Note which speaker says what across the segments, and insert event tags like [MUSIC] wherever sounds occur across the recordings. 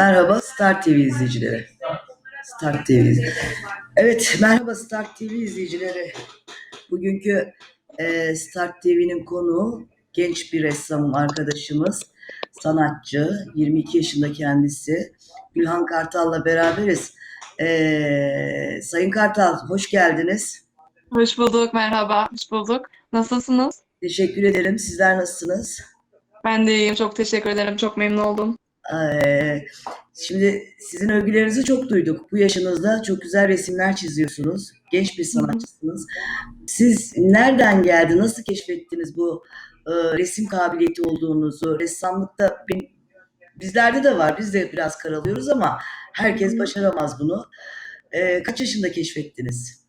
Speaker 1: Merhaba Star TV izleyicileri. Star TV. Evet, merhaba Star TV izleyicileri. Bugünkü e, Star TV'nin konuğu genç bir ressam arkadaşımız, sanatçı, 22 yaşında kendisi. Gülhan Kartal'la beraberiz. E, Sayın Kartal, hoş geldiniz.
Speaker 2: Hoş bulduk, merhaba, hoş bulduk. Nasılsınız?
Speaker 1: Teşekkür ederim. Sizler nasılsınız?
Speaker 2: Ben de iyiyim, çok teşekkür ederim, çok memnun oldum.
Speaker 1: Ee, şimdi sizin övgülerinizi çok duyduk. Bu yaşınızda çok güzel resimler çiziyorsunuz. Genç bir sanatçısınız. Siz nereden geldi, nasıl keşfettiniz bu e, resim kabiliyeti olduğunuzu? Ressamlıkta bin- bizlerde de var. Biz de biraz karalıyoruz ama herkes başaramaz bunu. Ee, kaç yaşında keşfettiniz?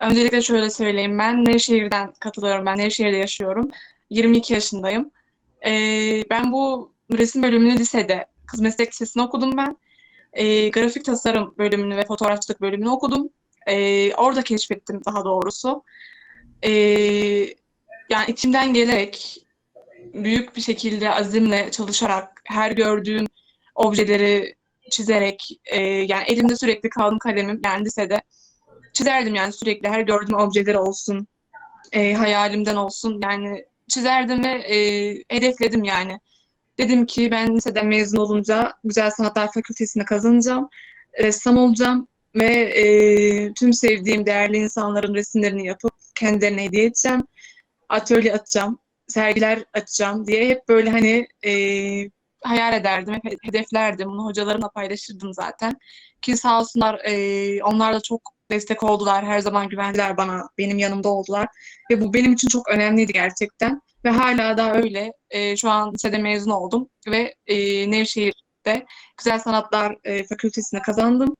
Speaker 2: Öncelikle şöyle söyleyeyim, ben Nevşehir'den katılıyorum, ben Nevşehir'de yaşıyorum. 22 yaşındayım. Ee, ben bu resim bölümünü lisede, Kız Meslek Lisesi'nde okudum ben. Ee, grafik tasarım bölümünü ve fotoğrafçılık bölümünü okudum. Ee, orada keşfettim daha doğrusu. Ee, yani içimden gelerek, büyük bir şekilde azimle çalışarak, her gördüğüm objeleri çizerek, e, yani elimde sürekli kalın kalemim, yani lisede çizerdim yani sürekli her gördüğüm objeleri olsun, e, hayalimden olsun yani çizerdim ve e, hedefledim yani. Dedim ki ben liseden mezun olunca Güzel Sanatlar Fakültesini kazanacağım, ressam olacağım ve e, tüm sevdiğim değerli insanların resimlerini yapıp kendilerine hediye edeceğim, atölye açacağım, sergiler açacağım diye hep böyle hani e, hayal ederdim, hep hedeflerdim. Bunu hocalarımla paylaşırdım zaten. Ki sağ olsunlar e, onlar da çok destek oldular. Her zaman güvendiler bana. Benim yanımda oldular. Ve bu benim için çok önemliydi gerçekten. Ve hala da öyle. E, şu an lisede mezun oldum. Ve e, Nevşehir'de Güzel Sanatlar e, Fakültesine kazandım.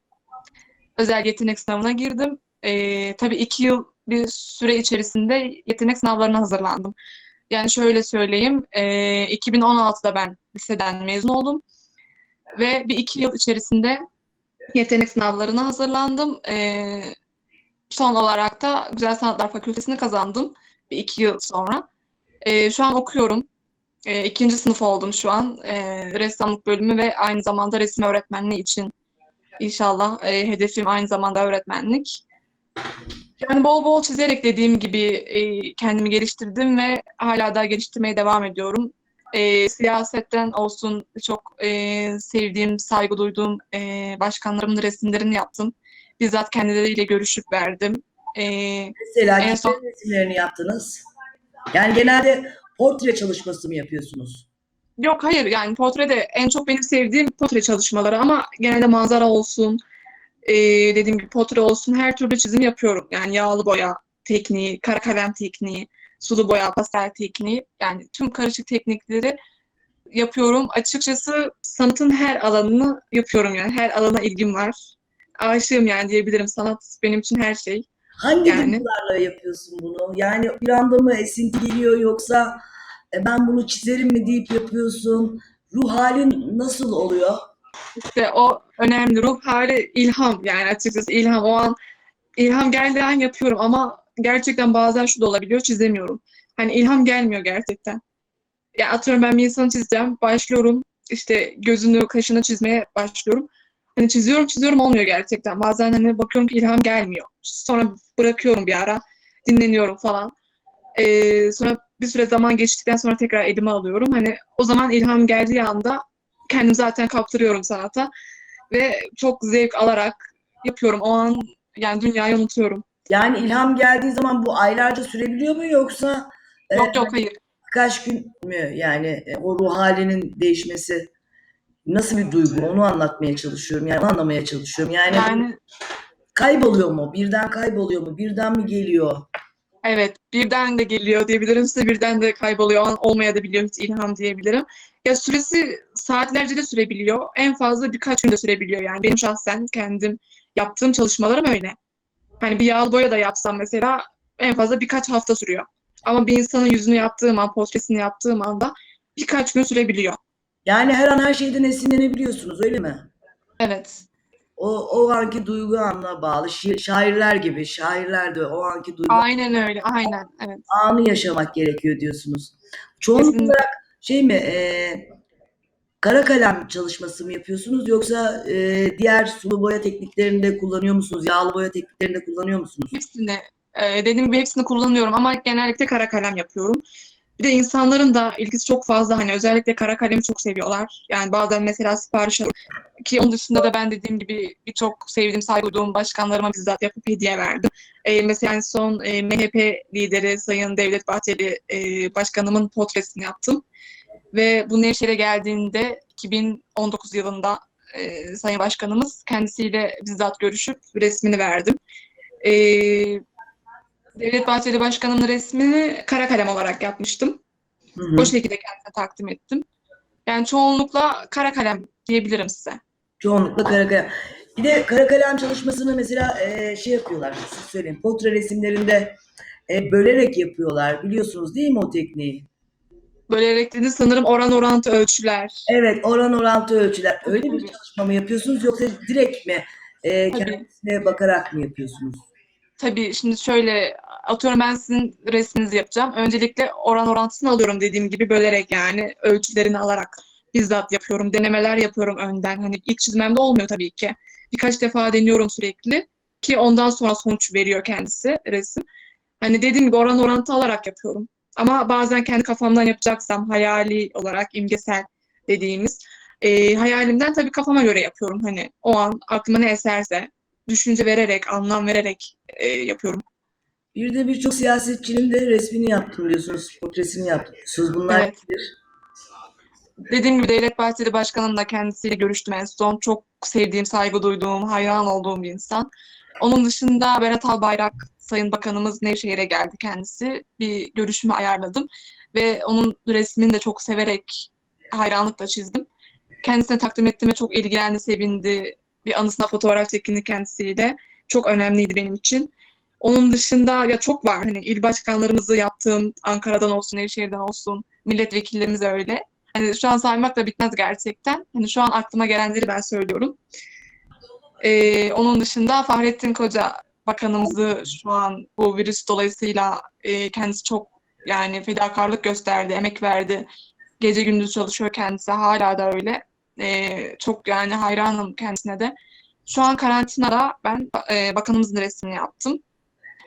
Speaker 2: Özel yetenek sınavına girdim. E, tabii iki yıl bir süre içerisinde yetenek sınavlarına hazırlandım. Yani şöyle söyleyeyim. E, 2016'da ben liseden mezun oldum. Ve bir iki yıl içerisinde yetenek sınavlarına hazırlandım. Ee, son olarak da Güzel Sanatlar Fakültesini kazandım bir iki yıl sonra. Ee, şu an okuyorum. Ee, ikinci sınıf oldum şu an. Ee, ressamlık bölümü ve aynı zamanda resim öğretmenliği için inşallah e, hedefim aynı zamanda öğretmenlik. Yani bol bol çizerek dediğim gibi e, kendimi geliştirdim ve hala da geliştirmeye devam ediyorum. E, siyasetten olsun çok e, sevdiğim, saygı duyduğum e, başkanlarımın resimlerini yaptım. Bizzat kendileriyle görüşüp verdim. E,
Speaker 1: Mesela
Speaker 2: en son-
Speaker 1: resimlerini yaptınız. Yani genelde portre çalışması mı yapıyorsunuz?
Speaker 2: yok hayır yani portrede en çok benim sevdiğim portre çalışmaları ama genelde manzara olsun, e, dediğim gibi portre olsun her türlü çizim yapıyorum. Yani yağlı boya tekniği, kara kalem tekniği, sulu boya, pastel tekniği yani tüm karışık teknikleri yapıyorum. Açıkçası sanatın her alanını yapıyorum yani. Her alana ilgim var. Aşığım yani diyebilirim. Sanat benim için her şey.
Speaker 1: Hangi
Speaker 2: Yani-
Speaker 1: duygularla yapıyorsun bunu? Yani bir anda mı esinti geliyor yoksa e, ben bunu çizerim mi deyip yapıyorsun? Ruh halin nasıl oluyor?
Speaker 2: İşte o önemli ruh hali ilham yani açıkçası ilham. O an ilham geldiği an yapıyorum ama gerçekten bazen şu da olabiliyor çizemiyorum. Hani ilham gelmiyor gerçekten. Ya atıyorum ben bir insanı çizeceğim. Başlıyorum işte gözünü, kaşını çizmeye başlıyorum. Hani çiziyorum çiziyorum olmuyor gerçekten. Bazen hani bakıyorum ki ilham gelmiyor. Sonra bırakıyorum bir ara. Dinleniyorum falan. Ee, sonra bir süre zaman geçtikten sonra tekrar elime alıyorum. Hani o zaman ilham geldiği anda kendimi zaten kaptırıyorum sanata. Ve çok zevk alarak yapıyorum. O an yani dünyayı unutuyorum.
Speaker 1: Yani ilham geldiği zaman bu aylarca sürebiliyor mu yoksa e,
Speaker 2: Yok yok hayır.
Speaker 1: birkaç gün mü yani e, o ruh halinin değişmesi nasıl bir duygu onu anlatmaya çalışıyorum yani onu anlamaya çalışıyorum. Yani,
Speaker 2: Yani
Speaker 1: kayboluyor mu? Birden kayboluyor mu? Birden mi geliyor?
Speaker 2: evet birden de geliyor diyebilirim size birden de kayboluyor. Olmaya da biliyor hiç ilham diyebilirim. Ya süresi saatlerce de sürebiliyor. En fazla birkaç günde sürebiliyor yani. Benim şahsen kendim yaptığım çalışmalarım öyle. Hani bir yağlı boya da yapsam mesela en fazla birkaç hafta sürüyor. Ama bir insanın yüzünü yaptığım an, portresini yaptığım anda birkaç gün sürebiliyor.
Speaker 1: Yani her an her şeyden esinlenebiliyorsunuz öyle mi?
Speaker 2: Evet.
Speaker 1: O, o anki duygu anına bağlı. Şi- şairler gibi. Şairler de o anki duygu
Speaker 2: Aynen öyle. Aynen. Evet.
Speaker 1: anı yaşamak gerekiyor diyorsunuz. Çoğunluk
Speaker 2: Kesinlikle.
Speaker 1: olarak şey mi e, kara kalem çalışması mı yapıyorsunuz yoksa e, diğer sulu boya tekniklerini de kullanıyor musunuz? Yağlı boya tekniklerini de kullanıyor musunuz?
Speaker 2: Hepsini, e, dediğim gibi hepsini kullanıyorum ama genellikle kara kalem yapıyorum. Bir de insanların da ilgisi çok fazla hani özellikle kara kalemi çok seviyorlar. Yani bazen mesela sipariş ki onun dışında da ben dediğim gibi birçok sevdiğim, saygı duyduğum başkanlarıma bizzat yapıp hediye verdim. E, mesela en son e, MHP lideri Sayın Devlet Bahçeli e, başkanımın portresini yaptım. Ve bu Nevşehir'e geldiğinde 2019 yılında e, Sayın Başkanımız kendisiyle bizzat görüşüp resmini verdim. E, Devlet Bahçeli Başkanımın resmini kara kalem olarak yapmıştım.
Speaker 1: Hı hı.
Speaker 2: O şekilde kendisine takdim ettim. Yani çoğunlukla kara kalem diyebilirim size.
Speaker 1: Çoğunlukla kara kalem. Bir de kara kalem çalışmasını mesela e, şey yapıyorlar, siz söyleyin, portre resimlerinde e, bölerek yapıyorlar. Biliyorsunuz değil mi o tekniği?
Speaker 2: Bölerek dedi sanırım oran orantı ölçüler.
Speaker 1: Evet, oran orantı ölçüler. Öyle bir çalışma mı yapıyorsunuz yoksa direkt mi e,
Speaker 2: Tabii.
Speaker 1: kendisine bakarak mı yapıyorsunuz?
Speaker 2: Tabii şimdi şöyle atıyorum ben sizin resminizi yapacağım. Öncelikle oran orantısını alıyorum dediğim gibi bölerek yani ölçülerini alarak bizzat yapıyorum. Denemeler yapıyorum önden. Hani ilk çizmemde olmuyor tabii ki. Birkaç defa deniyorum sürekli ki ondan sonra sonuç veriyor kendisi resim. Hani dediğim gibi oran orantı alarak yapıyorum. Ama bazen kendi kafamdan yapacaksam hayali olarak imgesel dediğimiz e, hayalimden tabii kafama göre yapıyorum. Hani o an aklıma ne eserse düşünce vererek, anlam vererek e, yapıyorum.
Speaker 1: Bir de birçok siyasetçinin de resmini yaptım diyorsunuz, portresini yaptım diyorsunuz. Bunlar
Speaker 2: Evet.
Speaker 1: nedir?
Speaker 2: Dediğim gibi Devlet Bahçeli Başkanımla kendisiyle görüştüm en son. Çok sevdiğim, saygı duyduğum, hayran olduğum bir insan. Onun dışında Berat Albayrak Sayın Bakanımız Nevşehir'e geldi kendisi. Bir görüşümü ayarladım ve onun resmini de çok severek, hayranlıkla çizdim. Kendisine takdim ettim ve çok ilgilendi, sevindi. Bir anısına fotoğraf çekindi kendisiyle. Çok önemliydi benim için. Onun dışında ya çok var. Hani il başkanlarımızı yaptığım Ankara'dan olsun, Nevşehir'den olsun, milletvekillerimiz öyle. Hani şu an saymak da bitmez gerçekten. Hani şu an aklıma gelenleri ben söylüyorum. Ee, onun dışında Fahrettin Koca bakanımızı şu an bu virüs dolayısıyla e, kendisi çok yani fedakarlık gösterdi, emek verdi. Gece gündüz çalışıyor kendisi. Hala da öyle. Ee, çok yani hayranım kendisine de. Şu an karantinada ben e, bakanımızın resmini yaptım.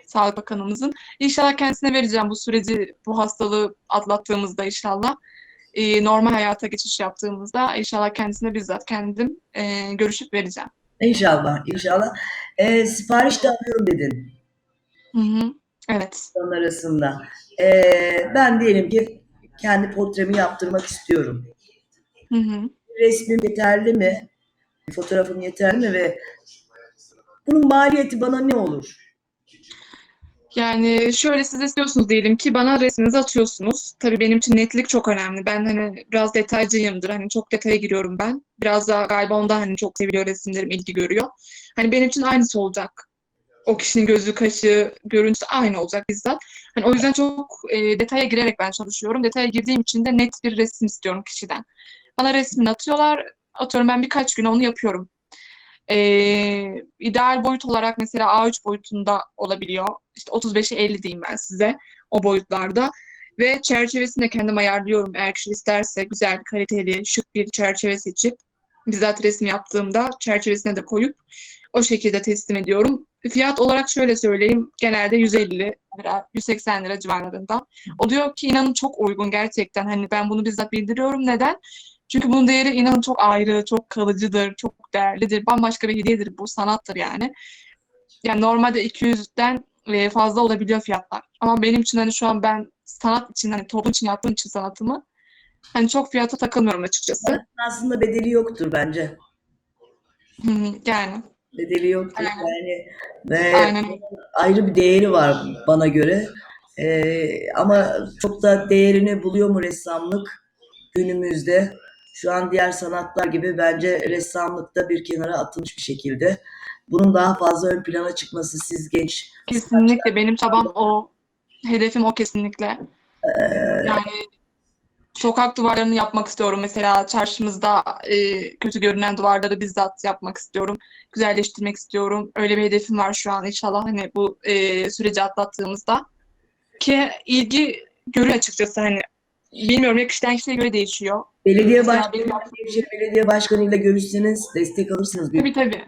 Speaker 2: Sağlık Bakanımızın. İnşallah kendisine vereceğim bu süreci, bu hastalığı atlattığımızda inşallah e, normal hayata geçiş yaptığımızda inşallah kendisine bizzat kendim e, görüşüp vereceğim.
Speaker 1: İnşallah, inşallah. E, sipariş de alıyorum dedin
Speaker 2: Hı hı. Evet.
Speaker 1: onun arasında. E, ben diyelim ki kendi portremi yaptırmak istiyorum.
Speaker 2: Hı hı.
Speaker 1: Resmim yeterli mi? Fotoğrafım yeterli mi ve bunun maliyeti bana ne olur?
Speaker 2: Yani şöyle siz istiyorsunuz diyelim ki bana resminizi atıyorsunuz. Tabii benim için netlik çok önemli. Ben hani biraz detaycıyımdır. Hani çok detaya giriyorum ben. Biraz da galiba ondan hani çok seviliyor resimlerim, ilgi görüyor. Hani benim için aynısı olacak. O kişinin gözü, kaşı, görüntüsü aynı olacak bizzat. Hani o yüzden çok e, detaya girerek ben çalışıyorum. Detaya girdiğim için de net bir resim istiyorum kişiden. Bana resmini atıyorlar. Atıyorum ben birkaç gün onu yapıyorum. Ee, ideal boyut olarak mesela A3 boyutunda olabiliyor. İşte 35'e 50 diyeyim ben size o boyutlarda. Ve çerçevesini de kendim ayarlıyorum. Eğer kişi isterse güzel, kaliteli, şık bir çerçeve seçip bizzat resim yaptığımda çerçevesine de koyup o şekilde teslim ediyorum. Fiyat olarak şöyle söyleyeyim. Genelde 150 lira, 180 lira civarlarında. Oluyor ki inanın çok uygun gerçekten. Hani ben bunu bizzat bildiriyorum. Neden? Çünkü bunun değeri inanın çok ayrı, çok kalıcıdır, çok değerlidir. Bambaşka bir hediyedir bu, sanattır yani. Yani normalde 200'den e, fazla olabiliyor fiyatlar. Ama benim için hani şu an ben sanat için, hani toplum için yaptığım için sanatımı hani çok fiyata takılmıyorum açıkçası.
Speaker 1: Aslında bedeli yoktur bence.
Speaker 2: Yani
Speaker 1: Bedeli yoktur
Speaker 2: Aynen.
Speaker 1: yani ve
Speaker 2: aynen
Speaker 1: ayrı bir değeri var bana göre. Ee, ama çok da değerini buluyor mu ressamlık günümüzde? Şu an diğer sanatlar gibi bence ressamlıkta bir kenara atılmış bir şekilde. Bunun daha fazla ön plana çıkması siz genç
Speaker 2: kesinlikle benim çabam o. Hedefim o kesinlikle. Yani sokak duvarlarını yapmak istiyorum. Mesela çarşımızda e, kötü görünen duvarları bizzat yapmak istiyorum. Güzelleştirmek istiyorum. Öyle bir hedefim var şu an inşallah hani bu e, süreci atlattığımızda. Ki ilgi görüyor açıkçası hani bilmiyorum ya kişiden kişiye göre değişiyor.
Speaker 1: Belediye başkanı, Belediye Başkanı ile görüşseniz destek alırsınız.
Speaker 2: Tabii tabii.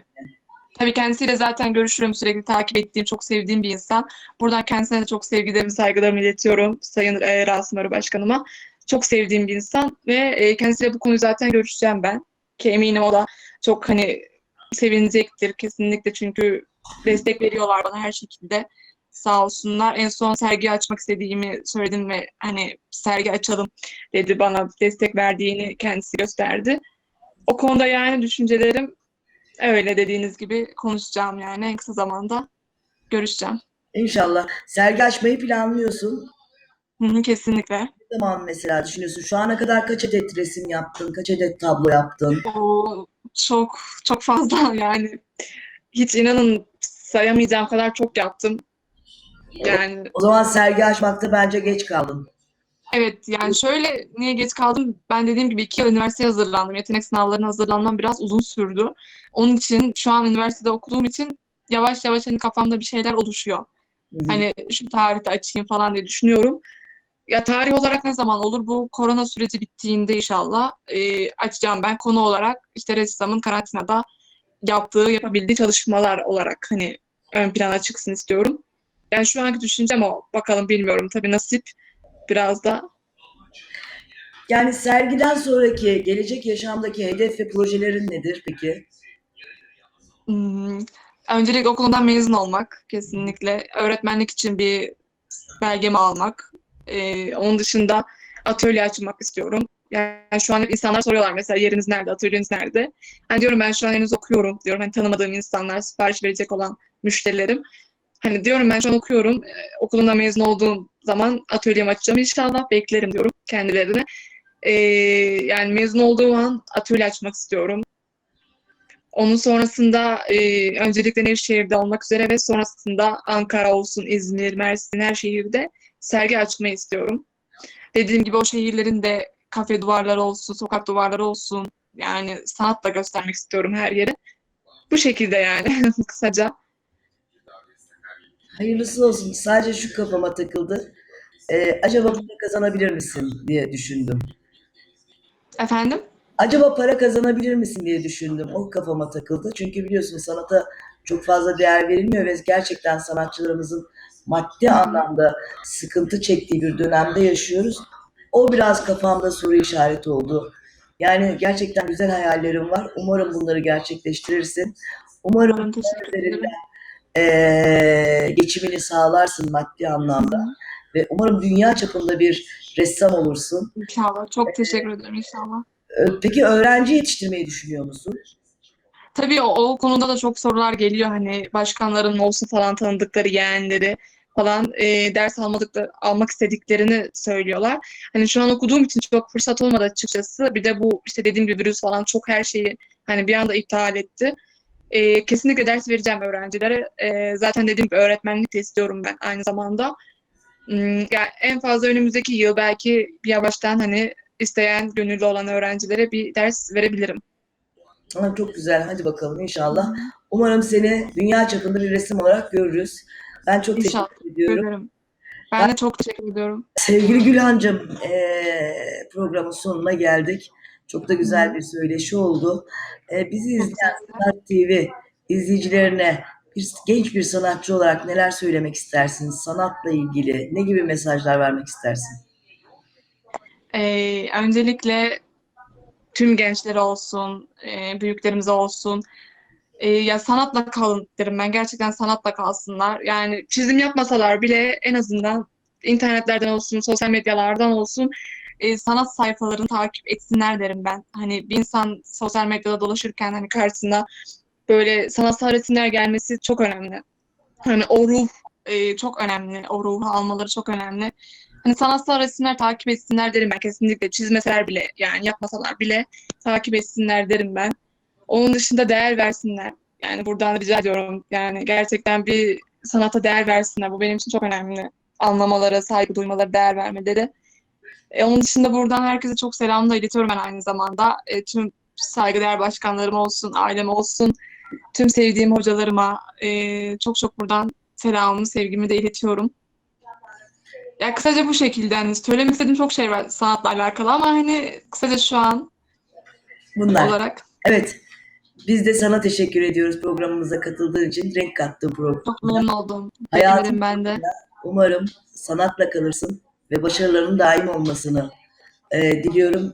Speaker 2: Tabii kendisiyle zaten görüşürüm. Sürekli takip ettiğim, çok sevdiğim bir insan. Buradan kendisine de çok sevgilerimi, saygılarımı iletiyorum. Sayın e, Rasim Arı Başkanıma. Çok sevdiğim bir insan ve e, kendisiyle bu konuyu zaten görüşeceğim ben. Ki eminim o da çok hani sevinecektir kesinlikle çünkü destek veriyorlar bana her şekilde. Sağ olsunlar. En son sergi açmak istediğimi söyledim ve hani sergi açalım dedi bana destek verdiğini kendisi gösterdi. O konuda yani düşüncelerim öyle dediğiniz gibi konuşacağım yani en kısa zamanda görüşeceğim.
Speaker 1: İnşallah. Sergi açmayı planlıyorsun.
Speaker 2: Hı hı, kesinlikle.
Speaker 1: Ne zaman mesela düşünüyorsun? Şu ana kadar kaç adet resim yaptın? Kaç adet tablo yaptın?
Speaker 2: O çok çok fazla [LAUGHS] yani hiç inanın sayamayacağım kadar çok yaptım. Yani
Speaker 1: O zaman sergi açmakta bence geç kaldın.
Speaker 2: evet yani şöyle niye geç kaldım? Ben dediğim gibi iki yıl üniversiteye hazırlandım. Yetenek sınavlarına hazırlanmam biraz uzun sürdü. Onun için şu an üniversitede okuduğum için yavaş yavaş hani kafamda bir şeyler oluşuyor.
Speaker 1: Hı hı.
Speaker 2: Hani şu tarihte açayım falan diye düşünüyorum. Ya tarih olarak ne zaman olur? Bu korona süreci bittiğinde inşallah e, açacağım ben konu olarak işte ressamın karantinada yaptığı, yapabildiği çalışmalar olarak hani ön plana çıksın istiyorum. Yani şu anki düşüncem o. Bakalım bilmiyorum. Tabii nasip biraz da.
Speaker 1: Yani sergiden sonraki gelecek yaşamdaki hedef ve projelerin nedir peki?
Speaker 2: Hmm, öncelikle okulundan mezun olmak kesinlikle. Öğretmenlik için bir belgemi almak. Ee, onun dışında atölye açmak istiyorum. Yani şu an hep insanlar soruyorlar mesela yeriniz nerede, atölyeniz nerede? Hani diyorum ben şu an henüz okuyorum diyorum. Hani tanımadığım insanlar, sipariş verecek olan müşterilerim. Hani diyorum ben şu an okuyorum. Ee, okulundan mezun olduğum zaman atölyemi açacağım inşallah. Beklerim diyorum kendilerine. Ee, yani mezun olduğum an atölye açmak istiyorum. Onun sonrasında e, öncelikle Nevşehir'de olmak üzere ve sonrasında Ankara olsun, İzmir, Mersin her şehirde sergi açmayı istiyorum. Dediğim gibi o şehirlerin de kafe duvarları olsun, sokak duvarları olsun yani sanatla göstermek istiyorum her yeri. Bu şekilde yani [LAUGHS] kısaca.
Speaker 1: Hayırlısı olsun. Sadece şu kafama takıldı. Ee, acaba para kazanabilir misin diye düşündüm.
Speaker 2: Efendim?
Speaker 1: Acaba para kazanabilir misin diye düşündüm. O kafama takıldı. Çünkü biliyorsun sanata çok fazla değer verilmiyor ve gerçekten sanatçılarımızın maddi anlamda sıkıntı çektiği bir dönemde yaşıyoruz. O biraz kafamda soru işareti oldu. Yani gerçekten güzel hayallerim var. Umarım bunları gerçekleştirirsin. Umarım üzerinden eee, geçimini sağlarsın maddi anlamda. Ve umarım dünya çapında bir ressam olursun.
Speaker 2: İnşallah. Çok teşekkür ederim inşallah.
Speaker 1: Peki öğrenci yetiştirmeyi düşünüyor musun?
Speaker 2: Tabii o, o konuda da çok sorular geliyor hani başkanların olsun falan tanıdıkları yeğenleri falan e, ders almadıkları, almak istediklerini söylüyorlar. Hani şu an okuduğum için çok fırsat olmadı açıkçası. Bir de bu işte dediğim gibi virüs falan çok her şeyi hani bir anda iptal etti. E, kesinlikle ders vereceğim öğrencilere. E, zaten dediğim gibi öğretmenlik de istiyorum ben aynı zamanda. Hmm, yani en fazla önümüzdeki yıl belki yavaştan hani isteyen, gönüllü olan öğrencilere bir ders verebilirim.
Speaker 1: Aa, çok güzel. Hadi bakalım inşallah. Umarım seni dünya çapında bir resim olarak görürüz. Ben çok
Speaker 2: İnşallah.
Speaker 1: teşekkür ediyorum.
Speaker 2: ederim. Ben de çok teşekkür ediyorum.
Speaker 1: Sevgili Gülhancığım, eee, programın sonuna geldik. Çok da güzel bir söyleşi oldu. Eee, bizi izleyen Sanat TV izleyicilerine bir genç bir sanatçı olarak neler söylemek istersin? Sanatla ilgili ne gibi mesajlar vermek istersin?
Speaker 2: Ee, öncelikle tüm gençlere olsun, e, büyüklerimize olsun, e, ya sanatla kalın derim ben. Gerçekten sanatla kalsınlar. Yani çizim yapmasalar bile en azından internetlerden olsun, sosyal medyalardan olsun e, sanat sayfalarını takip etsinler derim ben. Hani bir insan sosyal medyada dolaşırken hani karşısına böyle sanatsal resimler gelmesi çok önemli. Hani o ruh e, çok önemli. O ruhu almaları çok önemli. Hani sanatsal resimler takip etsinler derim ben kesinlikle. Çizmeseler bile yani yapmasalar bile takip etsinler derim ben. Onun dışında değer versinler. Yani buradan rica ediyorum. Yani gerçekten bir sanata değer versinler. Bu benim için çok önemli. Anlamaları, saygı duymaları, değer vermeleri. E, onun dışında buradan herkese çok selam da iletiyorum ben aynı zamanda. E, tüm saygıdeğer başkanlarım olsun, ailem olsun, tüm sevdiğim hocalarıma e, çok çok buradan selamımı, sevgimi de iletiyorum. Ya kısaca bu şekilde hani söylemek istediğim çok şey var sanatla alakalı ama hani kısaca şu an
Speaker 1: Bunlar.
Speaker 2: olarak
Speaker 1: Evet. Biz de sana teşekkür ediyoruz programımıza katıldığın için. Renk kattın
Speaker 2: çok
Speaker 1: programa.
Speaker 2: memnun oldum. Beklemedim ben de.
Speaker 1: Umarım sanatla kalırsın ve başarıların daim olmasını e, diliyorum.